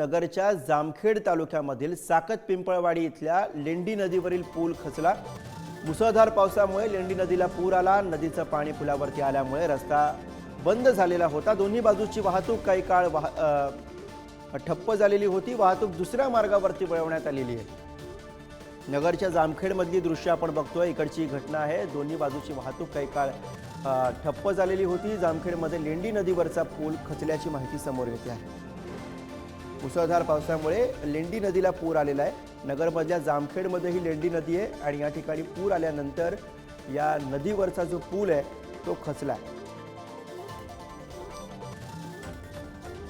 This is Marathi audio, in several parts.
नगरच्या जामखेड तालुक्यामधील साकत पिंपळवाडी इथल्या लेंडी नदीवरील पूल खचला. मुसळधार पावसामुळे लेंडी नदीला पूर आला. नदीचं पाणी पुलावरती आल्यामुळे रस्ता बंद झालेला होता. दोन्ही बाजूची वाहतूक काही काळ वाह ठप्प झालेली होती. वाहतूक दुसऱ्या मार्गावरती वळवण्यात आलेली आहे. नगरच्या जामखेडमधली दृश्य आपण बघतोय. इकडची घटना आहे. दोन्ही बाजूची वाहतूक काही काळ ठप्प झालेली होती. जामखेडमध्ये लेंडी नदीवरचा पूल खचल्याची माहिती समोर येते आहे. मुसळधार पावसामुळे लेंडी नदीला पूर आलेला आहे. नगरमधल्या जामखेडमध्ये ही लेंडी नदी आहे आणि या ठिकाणी पूर आल्यानंतर या नदीवरचा जो पूल आहे तो खचला आहे.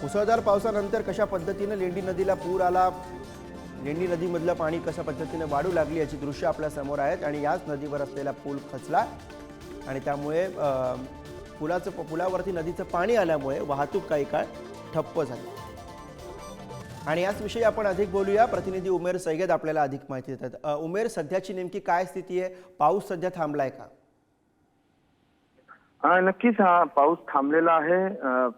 मुसळधार पावसानंतर कशा पद्धतीनं लेंडी नदीला पूर आला? लेंडी नदीमधलं पाणी कशा पद्धतीने वाढू लागली याची दृश्य आपल्यासमोर आहेत आणि याच नदीवर असलेला पूल खचला आणि त्यामुळे पुलाचं पुलावरती नदीचं पाणी आल्यामुळे वाहतूक काही काळ ठप्प झाली. आणि याच विषयी आपण अधिक बोलूया. प्रतिनिधी उमेर सैगद आपल्याला अधिक माहिती देतात. उमेर सध्याची नेमकी काय स्थिती आहे? पाऊस सध्या थांबलाय का? हा नक्कीच हा पाऊस थांबलेला आहे.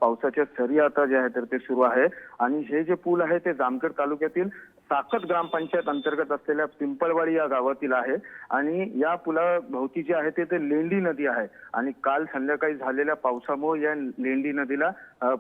पावसाच्या सरी आता जे आहे तर ते सुरू आहे. आणि हे जे पूल आहे ते जामखेड तालुक्यातील ताकद ग्रामपंचायत अंतर्गत असलेल्या पिंपळवाडी या गावातील आहे आणि या पुलाभोवती जे आहे ते ते लेंडी नदी आहे. आणि काल संध्याकाळी झालेल्या पावसामुळे या लेंडी नदीला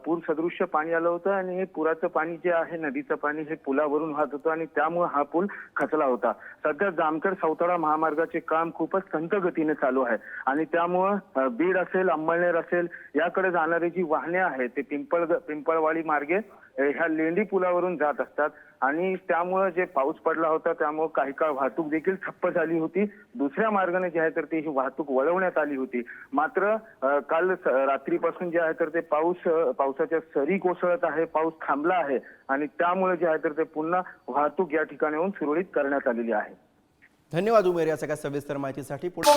पूर सदृश्य पाणी आलं होतं आणि हे पुराचं पाणी जे आहे नदीचं पाणी हे पुलावरून वाहत होतं आणि त्यामुळे हा पूल खचला होता. सध्या जामखेड सावताळा महामार्गाचे काम खूपच संत गतीने चालू आहे आणि त्यामुळं बीड असेल अंमळनेर असेल याकडे जाणारी जी वाहने आहेत ते पिंपळ पिंपळवाडी मार्गे ह्या लेंडी पुलावरून जात असतात. आणि त्यामुळे जे पाऊस पडला होता त्यामुळे काही काळ वाहतूक देखील ठप्प झाली होती. दुसऱ्या मार्गाने जे आहे तर ती ही वाहतूक वळवण्यात आली होती. मात्र काल रात्रीपासून जे आहे तर ते पाऊस पावसाच्या सरी कोसळत आहे पाऊस थांबला आहे. आणि त्यामुळे जे आहे तर ते पुन्हा वाहतूक या ठिकाणाहून सुरळीत करण्यात आलेली आहे. धन्यवाद उमेर या सगळ्या सविस्तर माहितीसाठी. पुढे